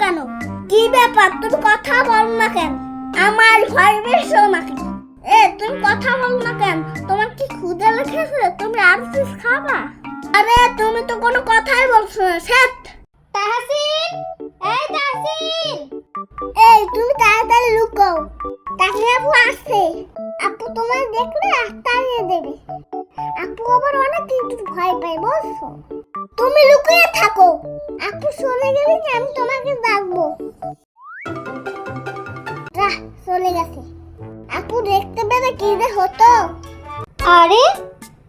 কেন? কি ব্যাপার? তুমি কথা বল না কেন? আমার ভয় বেশো নাকি এ, তুমি কথা বল না কেন? তোমার কি ক্ষুদা লেগেছে? তুমি আর কিছু খাবা? আরে, তুমি তো কোনো কথাই বলছো না স্যাট তাহসিন, এই তাহসিন। এই, তুমি তাড়াতাড়ি লুকাও। তাহলে আপু আসছে। আপু তোমার দেখলে তাড়িয়ে দেবে। আপু আবার অনেক কিন্তু ভয় পায় বলছো তুমি লুকিয়ে থাকো। আপু চলে গেলে আমি তোমাকে ডাকবো। রাহ চলে গেছে। আপু দেখতে পেলে কি যে হতো? আরে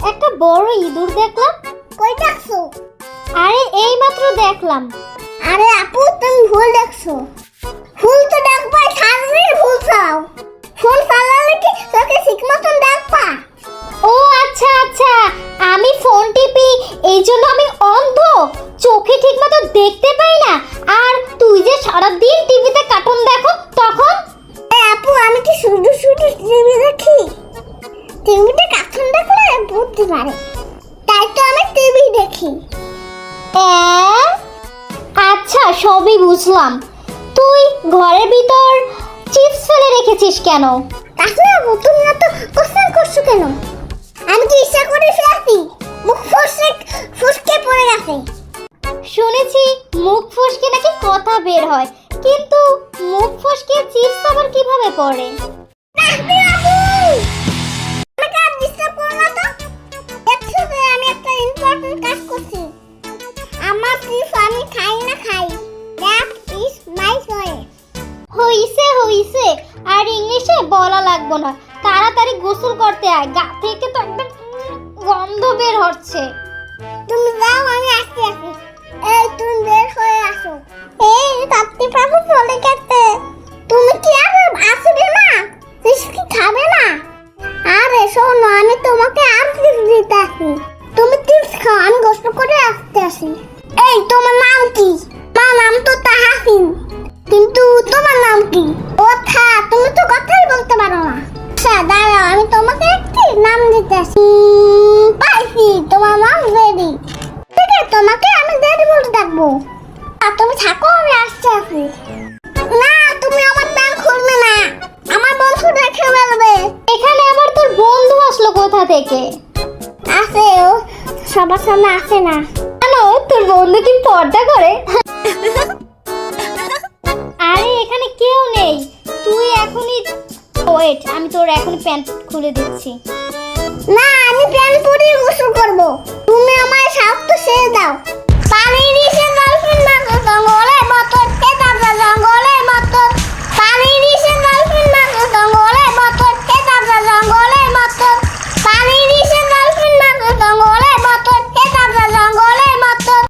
একটা বড় ইঁদুর দেখলাম। কই ডাকছো আরে এইমাত্র দেখলাম। আরে আপু তুমি ভুল দেখছ। ফুল তো ডাকবা বুঝতে পারে তাই তো আমি টিভি দেখি? আচ্ছা সবই বুঝলাম তুই ঘরের ভিতর চিপস ফেলে রেখেছিস কেন তাহলে আপু তুমি কোশ্চেন করছ কেন আমি কি ইচ্ছা করে ফেলাছি মুখ ফসকে ফসকে পড়ে গেছে শুনেছি মুখ ফসকে নাকি কথা বের হয় কিন্তু মুখ ফসকে চিপস আবার কীভাবে পড়ে আপু চিপস আমি খাই না খাই দ্যাট ইজ মাই হইছে হইছে, আর ইংলিশে বলা লাগবো না। তাড়াতাড়ি গোসল করতে আয়, গা থেকে তো একদম গন্ধ বের হচ্ছে। তুমি যাও, আমি আসতে আসি এই, তুমি বের হয়ে আসো। এই, তাপ্তি বাবু চলে গেছে। তুমি কি আর আসবে না? ফিস কি খাবে না? আরে, শোনো, আমি তোমাকে আর টিপস দিতে আসি। তুমি টিপস খাও, আমি গোসল করে আসতে আসি। এই, তোমার নাম কি? আমার নাম তো তাহাসিন। কিন্তু তোমার নাম কি? ও, থা, তুমি তো কথাই বলতে পারো না। আচ্ছা দাঁড়াও, আমি তোমাকে একটি নাম দিতে আসি। পাইছি, তোমার নাম জেডি ঠিক আছে, তোমাকে আমি জেডি বলে ডাকবো। আর তুমি থাকো, আমি আসতে আসি না, তুমি আমার ব্যাংক খুলবে না। আমার বন্ধু দেখে ফেলবে। এখানে আবার তোর বন্ধু আসলো কোথা থেকে? আছে ও সবার সামনে আসে না। তোর বন্ধু কি পর্দা করে। আরে, এখানে কেউ নেই। তুই এখনই ওয়েট, আমি তোর এখন প্যান্ট খুলে দিচ্ছি। না, আমি প্যান্ট পরে গোসল করব। তুমি আমার তো ছেড়ে দাও।